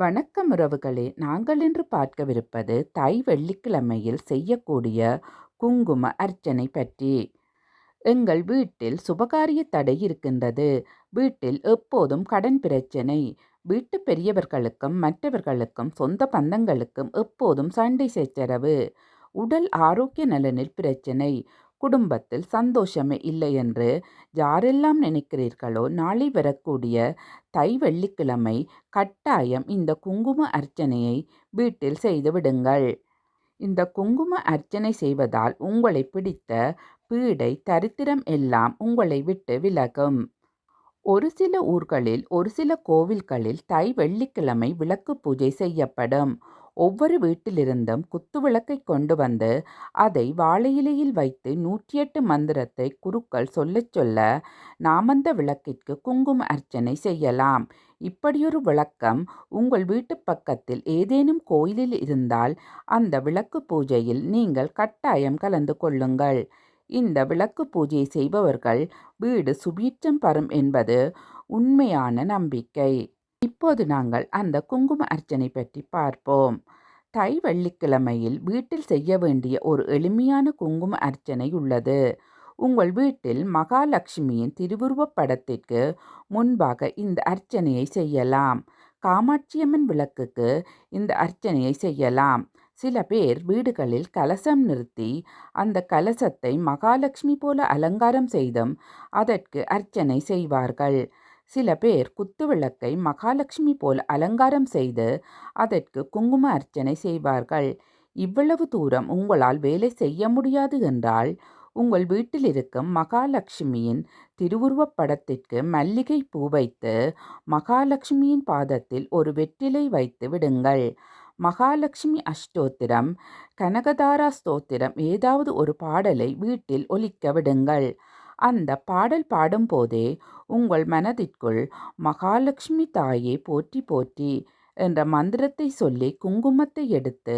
வணக்கம் உறவுகளே நாங்கள் இன்று பார்க்கவிருப்பது தை வெள்ளிக்கிழமையில் செய்யக்கூடிய குங்கும அர்ச்சனை பற்றி. எங்கள் வீட்டில் சுபகாரிய தடை இருக்கின்றது. வீட்டில் எப்போதும் கடன் பிரச்சனை. வீட்டு பெரியவர்களுக்கும் மற்றவர்களுக்கும் சொந்த பந்தங்களுக்கும் எப்போதும் சண்டை சச்சரவு. உடல் ஆரோக்கிய நலனில் பிரச்சனை. குடும்பத்தில் சந்தோஷமே இல்லை என்று யாரெல்லாம் நினைக்கிறீர்களோ நாளை வரக்கூடிய தை வெள்ளிக்கிழமை கட்டாயம் இந்த குங்கும அர்ச்சனையை வீட்டில் செய்து விடுங்கள். இந்த குங்கும அர்ச்சனை செய்வதால் உங்களை பிடித்த பீடை தரித்திரம் எல்லாம் உங்களை விட்டு விலகும். ஒரு சில ஊர்களில் ஒரு சில கோவில்களில் தை வெள்ளிக்கிழமை விளக்கு பூஜை செய்யப்படும். ஒவ்வொரு வீட்டிலிருந்தும் குத்துவிளக்கை கொண்டு வந்து அதை வாழை இலையில் வைத்து நூற்றி எட்டு மந்திரத்தை குருக்கள் சொல்லச் சொல்ல நாமந்த விளக்கிற்கு குங்கும அர்ச்சனை செய்யலாம். இப்படியொரு விளக்கம் உங்கள் வீட்டு பக்கத்தில் ஏதேனும் கோயிலில் இருந்தால் அந்த விளக்கு பூஜையில் நீங்கள் கட்டாயம் கலந்து கொள்ளுங்கள். இந்த விளக்கு பூஜை செய்பவர்கள் வீடு சுபீட்சம் பரும் என்பது உண்மையான நம்பிக்கை. இப்போது நாங்கள் அந்த குங்கும அர்ச்சனை பற்றி பார்ப்போம். தை வெள்ளிக்கிழமையில் வீட்டில் செய்ய வேண்டிய ஒரு எளிமையான குங்கும அர்ச்சனை உள்ளது. உங்கள் வீட்டில் மகாலட்சுமியின் திருவுருவப் படத்திற்கு முன்பாக இந்த அர்ச்சனையை செய்யலாம். காமாட்சியம்மன் விளக்குக்கு இந்த அர்ச்சனையை செய்யலாம். சில பேர் வீடுகளில் கலசம் நிறுத்தி அந்த கலசத்தை மகாலட்சுமி போல அலங்காரம் செய்தும் அதற்கு அர்ச்சனை செய்வார்கள். சில பேர் குத்துவிளக்கை மகாலட்சுமி போல் அலங்காரம் செய்து அதற்கு குங்கும அர்ச்சனை செய்வார்கள். இவ்வளவு தூரம் உங்களால் வேலை செய்ய முடியாது என்றால் உங்கள் வீட்டில் இருக்கும் மகாலட்சுமியின் திருவுருவப் படத்திற்கு மல்லிகை பூ வைத்து மகாலட்சுமியின் பாதத்தில் ஒரு வெற்றிலை வைத்து விடுங்கள். மகாலட்சுமி அஷ்டோத்திரம் கனகதாரா ஸ்தோத்திரம் ஏதாவது ஒரு பாடலை வீட்டில் ஒலிக்க விடுங்கள். அந்த பாடல் பாடும்போதே உங்கள் மனதிற்குள் மகாலட்சுமி தாயை போற்றி போற்றி என்ற மந்திரத்தை சொல்லி குங்குமத்தை எடுத்து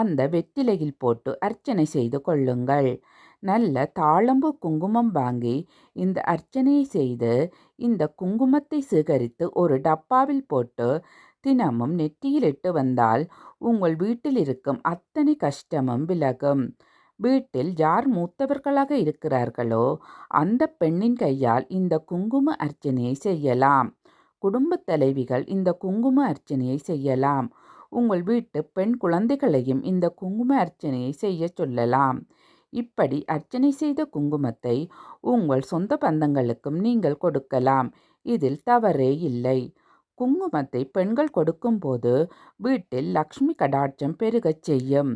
அந்த வெற்றிலையில் போட்டு அர்ச்சனை செய்து கொள்ளுங்கள். நல்ல தாளம்பு குங்குமம் வாங்கி இந்த அர்ச்சனையை செய்து இந்த குங்குமத்தை சேகரித்து ஒரு டப்பாவில் போட்டு தினமும் நெற்றியில் இட்டு வந்தால் உங்கள் வீட்டில் இருக்கும் அத்தனை கஷ்டமும் விலகும். வீட்டில் யார் மூத்தவர்களாக இருக்கிறார்களோ அந்த பெண்ணின் கையால் இந்த குங்கும அர்ச்சனையை செய்யலாம். குடும்பத் தலைவிகள் இந்த குங்கும அர்ச்சனையை செய்யலாம். உங்கள் வீட்டு பெண் குழந்தைகளையும் இந்த குங்கும அர்ச்சனையை செய்ய சொல்லலாம். இப்படி அர்ச்சனை செய்த குங்குமத்தை உங்கள் சொந்த பந்தங்களுக்கும் நீங்கள் கொடுக்கலாம். இதில் தவறே இல்லை. குங்குமத்தை பெண்கள் கொடுக்கும்போது வீட்டில் லக்ஷ்மி கடாட்சம் பெருகச் செய்யும்.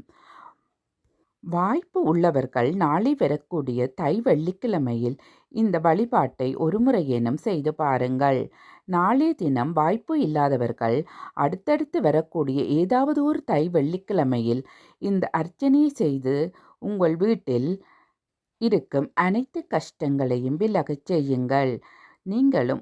வாய்ப்பு உள்ளவர்கள் நாளை வரக்கூடிய தை வெள்ளிக்கிழமையில் இந்த வழிபாட்டை ஒருமுறையேனும் செய்து பாருங்கள். நாளைய தினம் வாய்ப்பு இல்லாதவர்கள் அடுத்தடுத்து வரக்கூடிய ஏதாவது ஒரு தை வெள்ளிக்கிழமையில் இந்த அர்ச்சனையை செய்து உங்கள் வீட்டில் இருக்கும் அனைத்து கஷ்டங்களையும் விலகச் செய்யுங்கள். நீங்களும்